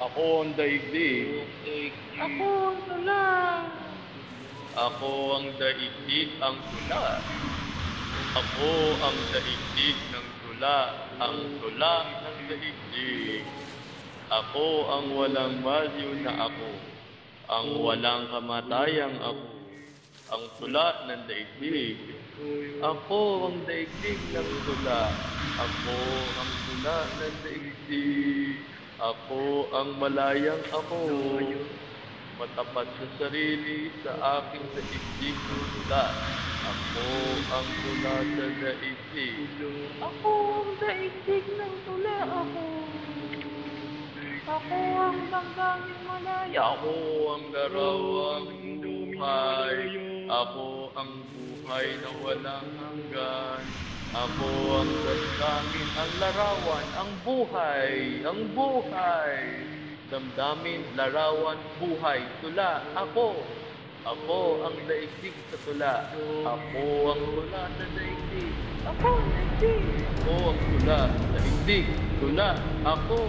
Ako ang daigdig. Ako ang tula. Ako ang daigdig ang tula. Ako ang daigdig ng tula. Ang tula ng daigdig. Ako ang walang value na ako. Ang walang kamatayang ako. Ang tula ng daigdig. Ako ang daigdig ng tula. Ako ang tula ng daigdig. Ako ang malayang ako. Matapat sa sarili sa aking daigdig ng tula. Ako ang tula sa daigdig. Ako ang daigdig ng tula. Ako. Ako ang langgaming malaya. Ako ang larawang buhay. Ako ang buhay na walang hanggan. Ako ang damdamin, ang larawan, ang buhay, ang buhay. Damdamin, larawan, buhay, tula, ako. Ako ang daigdig sa tula. Ako ang tula sa daigdig. Ako ang daigdig. Ako ang tula, daigdig, tula, ako.